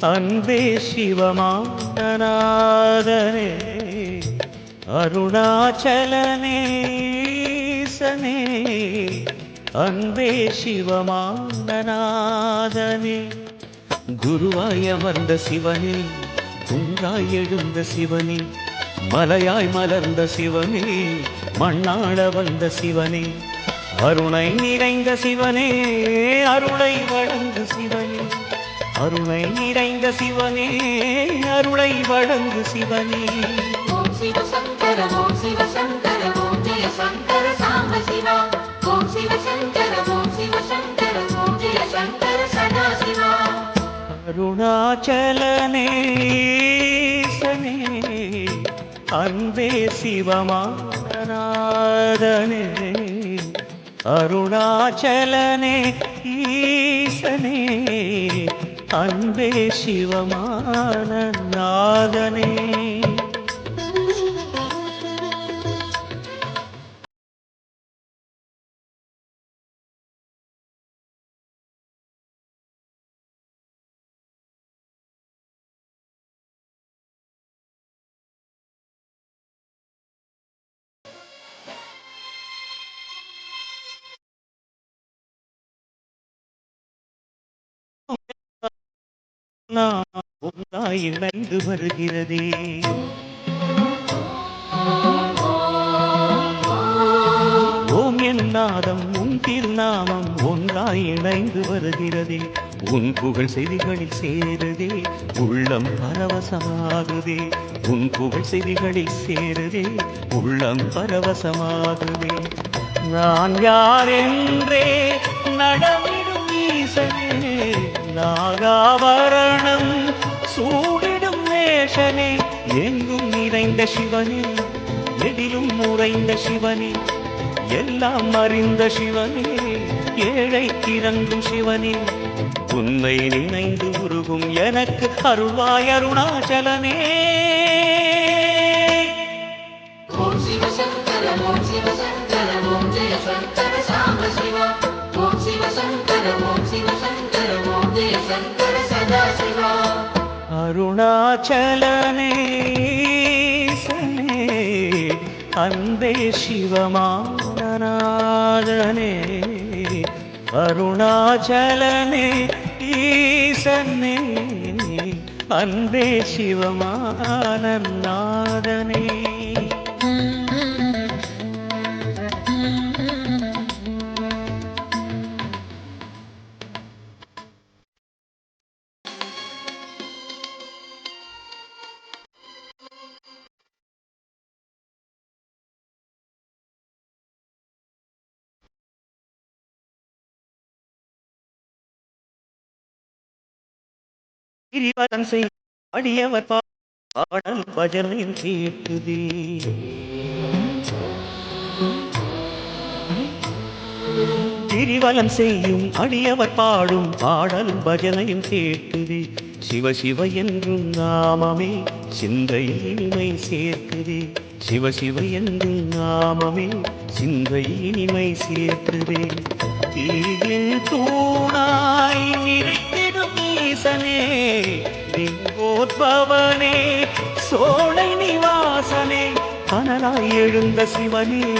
அன்பே சிவமானநாதனே அருணாச்சலனேசனே அன்பே சிவமானநாதனே. குருவாய் அமர்ந்த சிவனே குன்றாய் எழுந்த சிவனே மலையாய் மலர்ந்த சிவனே மண்ணாள வந்த சிவனே அருணை நிறைந்த சிவனே அருளை வளர்ந்த சிவனே. அருணை நிறைந்த சிவனே அருளை வழங்கு சிவனே. ஓம் சிவ சங்கர ஓம் சிவ சங்கர ஓம் ஜெய சங்கர சாம்ப சிவா. ஓம் சிவ சங்கர ஓம் சிவ சங்கர ஓம் ஜெய சங்கர சதா சிவா. அருணாச்சலனேசனே அன்பே சிவமானநாதனே. அருணாச்சலனே ஈசனே அன்பே சிவமான நாதனே ஒன்றாய் இணைந்து வருகிறதே. ஓம் என் நாதம் உன் திருநாமம் ஒன்றாய் இணைந்து வருகிறதே. உன் புகழ் செய்திகளில் சேருதே உள்ளம் பரவசமாகுதே. உன் புகழ் செய்திகளில் சேருதே உள்ளம் பரவசமாகுதே. நான் யார் என்றே நடமிடும் ஈசனே நாகாவா நேசனே எங்கும் நிறைந்த சிவனே எதிலும் உறைந்த சிவனே எல்லாம் அறிந்த சிவனே ஏழை இறங்கும் சிவனே. உன்னை நினைந்து உருகும் எனக்கு அருள்வாய் அருணாச்சலனே. ஓம் சிவ சங்கர ஓம் சிவ சங்கர ஓம் ஜெய அருணாச்சலனே அன்பே சிவமானநாதனே அருணாச்சலனே ஈசனே அன்பே சிவமானநாதனே கிரிவலம் செய். அடியவர் பாடல் பஜனையும் கேட்டுதே கிரிவலம் செய்யும் அடியவர் பாடும் பாடல் பஜனையும் கேட்டுதே சிவ சிவ என்றும் நாமமே சிந்தையில் இனிமை சேர்க்குதே. சிவ சிவ என்றும் நாமமே சிந்தையில் இனிமை சேர்க்குதே. தீயில் தூணாய் நிற்கிடும் ஈசனே லிங்கோத்பவனே சோலை நிவாசனே கனலாய் எழுந்த சிவனே.